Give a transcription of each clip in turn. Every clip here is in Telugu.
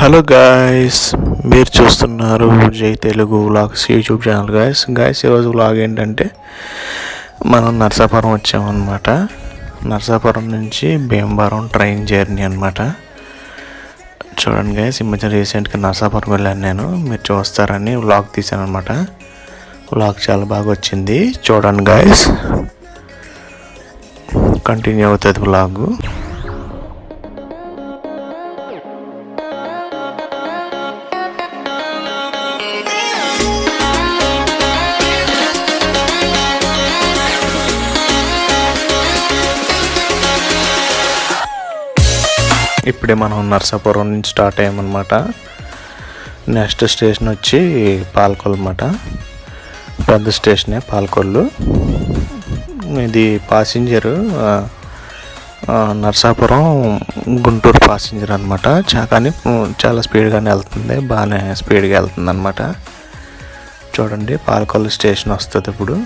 హలో గాయస్ మీరు చూస్తున్నారు Jai Telugu vlogs YouTube channel guys guys ఈరోజు వ్లాగ్ ఏంటంటే మనం నర్సాపురం వచ్చామన్నమాట. నర్సాపురం నుంచి భీమవరం ట్రైన్ జర్నీ అనమాట చూడండి గాయస్ ఈ మధ్య రీసెంట్గా నర్సాపురం వెళ్ళాను నేను. మీరు చూస్తారని వ్లాగ్ తీశాను అనమాట వ్లాగ్ చాలా బాగా వచ్చింది. చూడండి గాయస్ కంటిన్యూ అవుతుంది వ్లాగు. ఇప్పుడే మనం నర్సాపురం నుంచి స్టార్ట్ అయ్యామన్నమాట. నెక్స్ట్ స్టేషన్ వచ్చి పాలకొల్లు అన్నమాట. పెద్ద స్టేషనే పాలకొల్లు. ఇది పాసింజర్ నర్సాపురం గుంటూరు పాసింజర్ అనమాట కానీ చాలా స్పీడ్గానే వెళ్తుంది బాగానే స్పీడ్గా వెళ్తుంది అనమాట చూడండి పాలకొల్లు స్టేషన్ వస్తుంది ఇప్పుడు.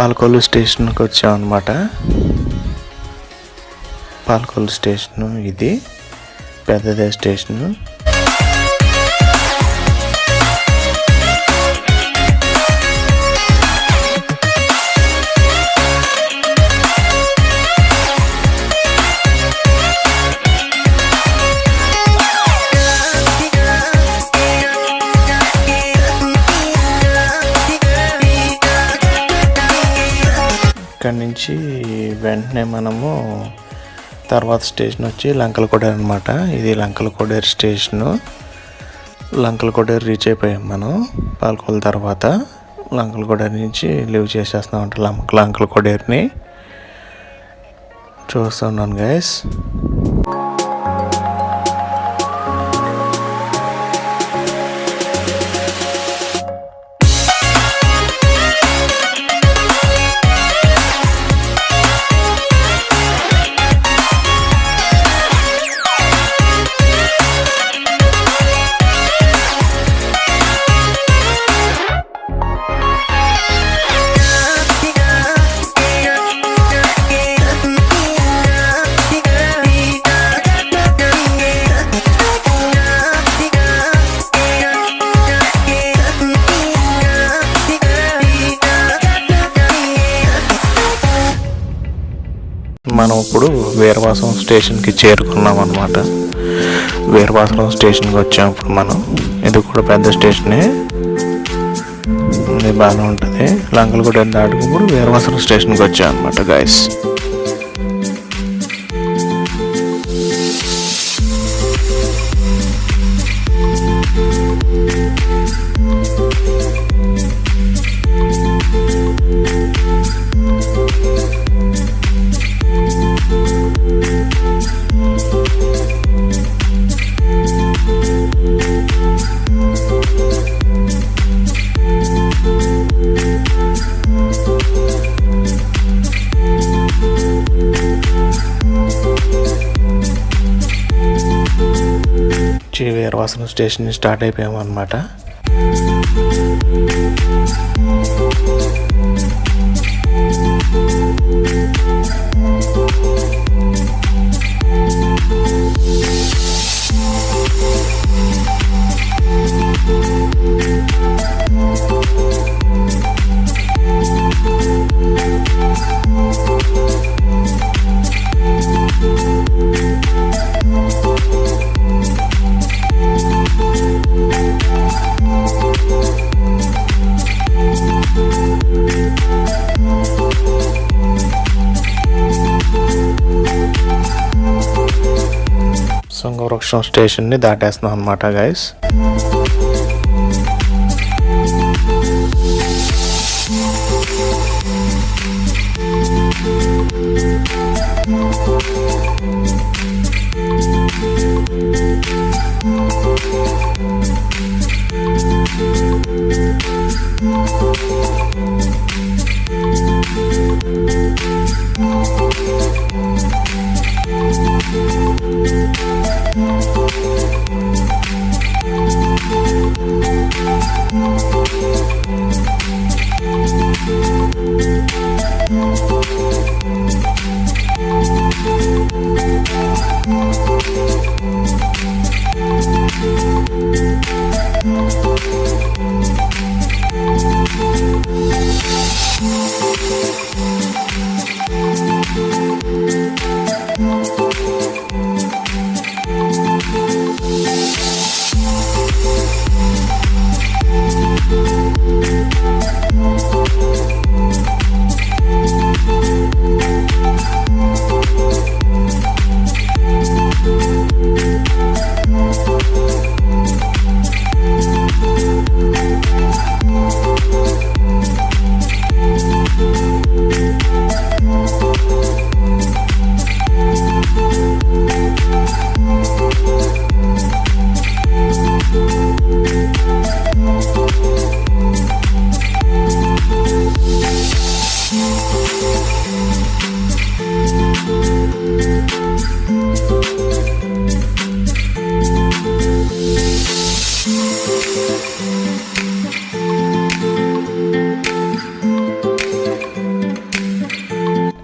పాలకొల్లు స్టేషన్కి వచ్చామన్నమాట. పాలకొల్లు స్టేషను ఇది. పెద్దదే స్టేషను. వెంటనే మనము తర్వాత స్టేషన్ వచ్చి లంకలకొడేరు అనమాట ఇది లంకలకొడేరు స్టేషను. లంకలకొడేరు రీచ్ అయిపోయాం మనం పాల్కొల తర్వాత. లంకలకొడేరు నుంచి లీవ్ చేసేస్తున్నాం అంటే లంక లంకలకొడేరుని చూస్తున్నాను గైస్ వీరవాసం స్టేషన్కి చేరుకున్నాం అనమాట వీరవాసం స్టేషన్కి వచ్చాం మనం. ఇది కూడా పెద్ద స్టేషనే. ఇది బాగానే ఉంటుంది. లంకలు కూడా దాటుకు వీరవాసం స్టేషన్కి వచ్చాం అనమాట గాయస్ వీరవాసన స్టేషన్ నుంచి స్టార్ట్ అయిపోయాము అనమాట మోక్షం స్టేషన్ని దాటేస్తున్నాం అనమాట గైస్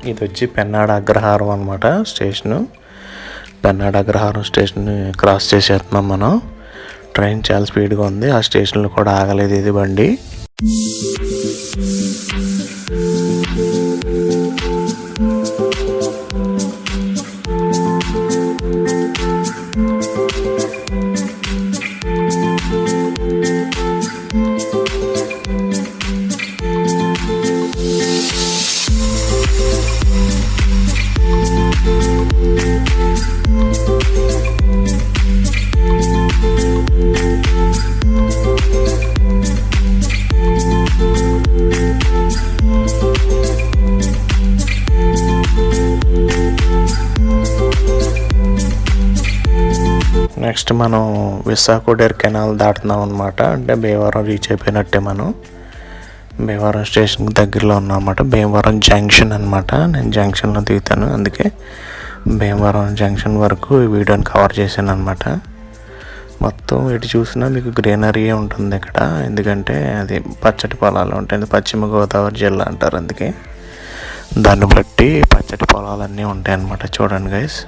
ఇది వచ్చి పెన్నాడ అగ్రహారం అనమాట station. Pennada Agraharam station cross చేసేస్తున్నాం మనం. ట్రైన్ చాలా స్పీడ్గా ఉంది. ఆ స్టేషన్లో కూడా ఆగలేదు ఇది బండి. నెక్స్ట్ మనం విశాఖోడేర్ కెనాల్ దాటుతున్నాం అనమాట అంటే భీమవరం రీచ్ అయిపోయినట్టే మనం. భీమవరం స్టేషన్కి దగ్గరలో ఉన్నాం అనమాట భీమవరం జంక్షన్ అనమాట నేను జంక్షన్లో దిగుతాను. అందుకే భీమవరం జంక్షన్ వరకు ఈ వీడియోని కవర్ చేశాను అనమాట మొత్తం ఎటు చూసినా మీకు గ్రీనరీయే ఉంటుంది ఇక్కడ ఎందుకంటే అది పచ్చటి పొలాలు ఉంటాయి. పశ్చిమ గోదావరి జిల్లా అంటారు అందుకే. దాన్ని బట్టి పచ్చటి పొలాలన్నీ ఉంటాయి అన్నమాట. చూడండి గైస్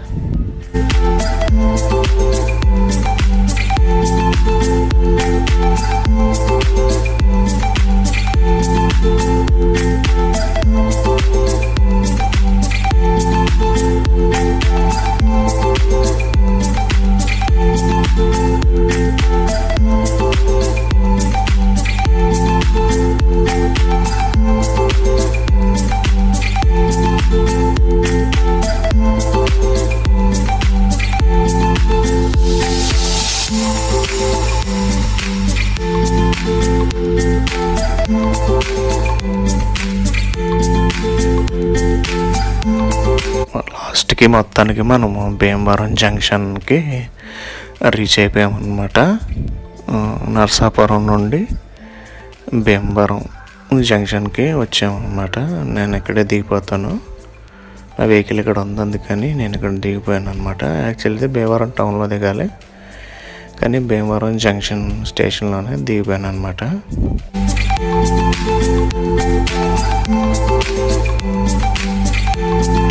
లాస్ట్కి మొత్తానికి మనము భీమవరం జంక్షన్కి రీచ్ అయిపోయామన్నమాట. నర్సాపురం నుండి భీమవరం జంక్షన్కి వచ్చామన్నమాట. నేను ఇక్కడే దిగిపోతాను. నా వెహికల్ ఇక్కడ ఉంది అందుకని నేను ఇక్కడ దిగిపోయాను అనమాట యాక్చువల్లీ భీమవరం టౌన్లో దిగాలి. కానీ భీమవరం జంక్షన్ స్టేషన్లోనే దిగిపోయాను అనమాట Thank you.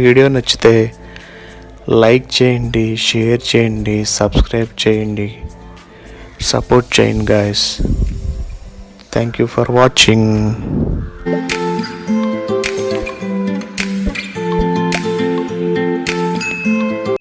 వీడియో నచ్చితే లైక్ చేయండి షేర్ చేయండి సబ్స్క్రైబ్ చేయండి. సపోర్ట్ చేయండి guys thank you for watching